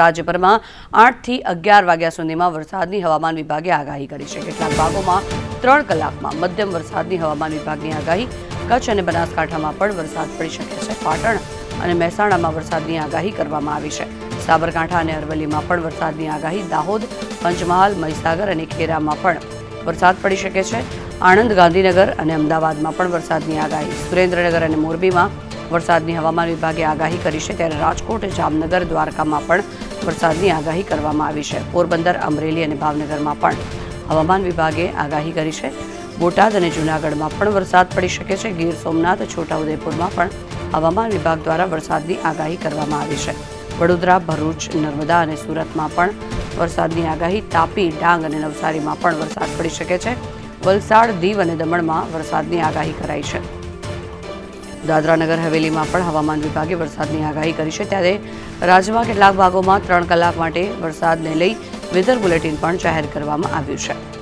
રાજ્યભરમાં આઠથી અગિયાર વાગ્યા સુધીમાં વરસાદની હવામાન વિભાગે આગાહી કરી છે. કેટલાક ભાગોમાં ત્રણ કલાકમાં મધ્યમ વરસાદની હવામાન વિભાગની આગાહી, કચ્છ અને બનાસકાંઠામાં પણ વરસાદ પડી શકે છે. પાટણ અને મહેસાણામાં વરસાદની આગાહી કરવામાં આવી છે. સાબરકાંઠા અને અરવલ્લીમાં પણ વરસાદની આગાહી, દાહોદ, પંચમહાલ, મહીસાગર અને ખેરામાં પણ વરસાદ પડી શકે છે. આણંદ, ગાંધીનગર અને અમદાવાદમાં પણ વરસાદની આગાહી. સુરેન્દ્રનગર અને મોરબીમાં વરસાદની હવામાન વિભાગે આગાહી કરી છે. ત્યારે રાજકોટ, જામનગર, દ્વારકામાં પણ વરસાદની આગાહી કરવામાં આવી છે. પોરબંદર, અમરેલી અને ભાવનગરમાં પણ હવામાન વિભાગે આગાહી કરી છે. બોટાદ અને જૂનાગઢમાં પણ વરસાદ પડી શકે છે. ગીર સોમનાથ, છોટાઉદેપુરમાં પણ હવામાન વિભાગ દ્વારા વરસાદની આગાહી કરવામાં આવી છે. વડોદરા, ભરૂચ, નર્મદા અને સુરતમાં પણ વરસાદની આગાહી. તાપી, ડાંગ અને નવસારીમાં પણ વરસાદ પડી શકે છે. વલસાડ, દીવ અને દમણમાં વરસાદની આગાહી કરાઈ છે. દાદરાનગર હવેલીમાં પણ હવામાન વિભાગે વરસાદની આગાહી કરી છે. ત્યારે રાજ્યમાં કેટલાક ભાગોમાં ત્રણ કલાક માટે વરસાદને લઈ વેધર બુલેટિન પણ જાહેર કરવામાં આવ્યું છે.